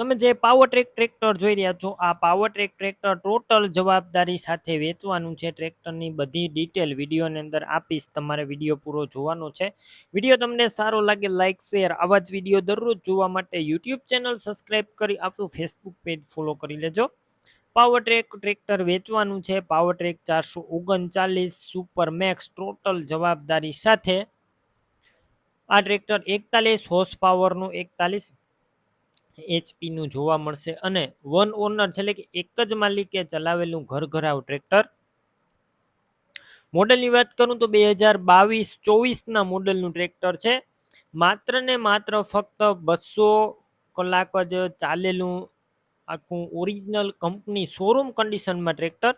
તમે જે power track tractor જોઈ રહ્યા છો, આ પાવર ટ્રેક ટ્રેક્ટર ટોટલ જવાબદારી સાથે વેચવાનું છે. ટ્રેક્ટરની બધી ડિટેલ વિડીયોની અંદર આપીશ, તમારે વીડિયો પૂરો જોવાનો છે. વીડિયો તમને સારો લાગે લાઇક શેર આવા જ વીડિયો દરરોજ જોવા માટે યુટ્યુબ ચેનલ સબસ્ક્રાઈબ કરી આપણું ફેસબુક પેજ ફોલો કરી લેજો. પાવર ટ્રેક ટ્રેક્ટર વેચવાનું છે પાવર ટ્રેક ચારસો ઓગણચાલીસ સુપર મેક્સ ટોટલ જવાબદારી સાથે. આ ટ્રેક્ટર એકતાલીસ હોર્સ પાવરનું એકતાલીસ એચપીનું જોવા મળશે અને વન ઓનર એટલે કે એક જ માલિકે ચલાવેલું ઘર ઘરાવ ટ્રેક્ટર મોડલની વાત કરું તો બે હજાર બાવીસ, ચોવીસના મોડલનું ટ્રેક્ટર છે. માત્ર ને માત્ર ફક્ત બસો કલાક જ ચાલેલું આખું ઓરિજિનલ કંપની શોરૂમ કન્ડિશનમાં ટ્રેક્ટર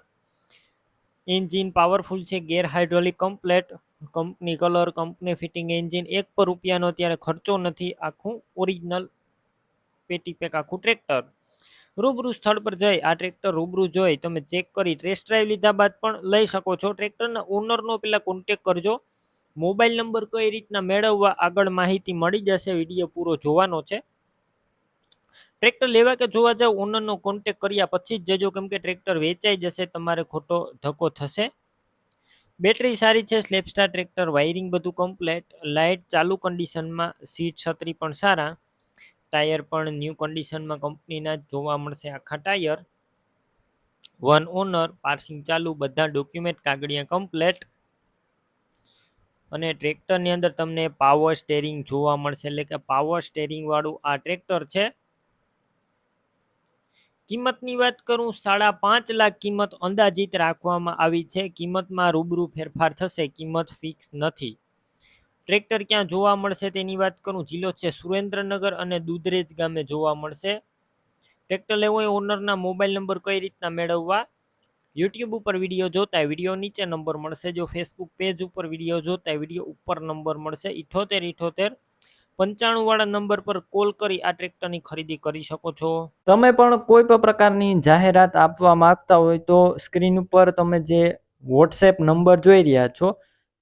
એન્જિન પાવરફુલ છે gear hydraulic complete company colour company fitting engine એક પર રૂપિયાનો અત્યારે ખર્ચો નથી, આખું ઓરિજિનલ પેટી પેક આખું ટ્રેક્ટર રૂબરૂ સ્થળ પર જઈ આ ટ્રેક્ટર રૂબરૂ જોઈ તમે ચેક કરી ટેસ્ટ ડ્રાઈવ લીધા બાદ પણ લઈ શકો છો. ટ્રેક્ટરના ઓનરનો પેલા કોન્ટેક કરજો. મોબાઈલ નંબર કઈ રીતના મેળવવા આગળ માહિતી મળી જશે, વીડિયો પૂરો જોવાનો છે. ટ્રેક્ટર લેવા કે જોવા જાવ ઓનરનો કોન્ટેક કર્યા પછી જ જજો. કેમ કે ટ્રેક્ટર વેચાઈ જશે, તમારે ખોટો ધક્કો થશે. બેટરી સારી છે સ્લેપસ્ટાર ટ્રેક્ટર વાયરિંગ બધું કમ્પ્લેટ લાઇટ ચાલુ કન્ડિશનમાં સીટ છત્રી પણ સારા. ટાયર પણ ન્યૂ કન્ડિશનમાં કંપનીના જોવા મળશે. આખા ટાયર, વન ઓનર, પાર્સિંગ ચાલુ, બધા ડોક્યુમેન્ટ કાગળિયા કમ્પ્લેટ. અને ટ્રેક્ટરની અંદર તમને પાવર સ્ટેરિંગ જોવા મળશે. એટલે કે પાવર સ્ટેરિંગ વાળું આ ટ્રેક્ટર છે. કિંમતની વાત કરું, સાડા પાંચ લાખ કિંમત અંદાજિત રાખવામાં આવી છે. કિંમતમાં રૂબરૂ ફેરફાર થશે, કિંમત ફિક્સ નથી. ટ્રેક્ટર ક્યાં જોવા મળશે તેની વાત કરું? જિલ્લો છે સુરેન્દ્રનગર અને દુધરેજ ગામે જોવા મળશે. ટ્રેક્ટર લેવો હોય ઓનરના મોબાઈલ નંબર કઈ રીતના મેળવવા? યુટ્યુબ ઉપર વીડિયો જોતા વીડિયો નીચે નંબર મળશે. જો ફેસબુક પેજ ઉપર વીડિયો જોતા વીડિયો ઉપર નંબર મળશે. ઇઠોતેર ઇઠોતેર પંચાણુંવાળા નંબર પર કોલ કરી આ ટ્રેક્ટરની ખરીદી કરી શકો છો. તમે પણ કોઈ પણ પ્રકારની જાહેરાત આપવા માંગતા હોય તો સ્ક્રીન ઉપર તમે જે વોટ્સએપ નંબર જોઈ રહ્યા છો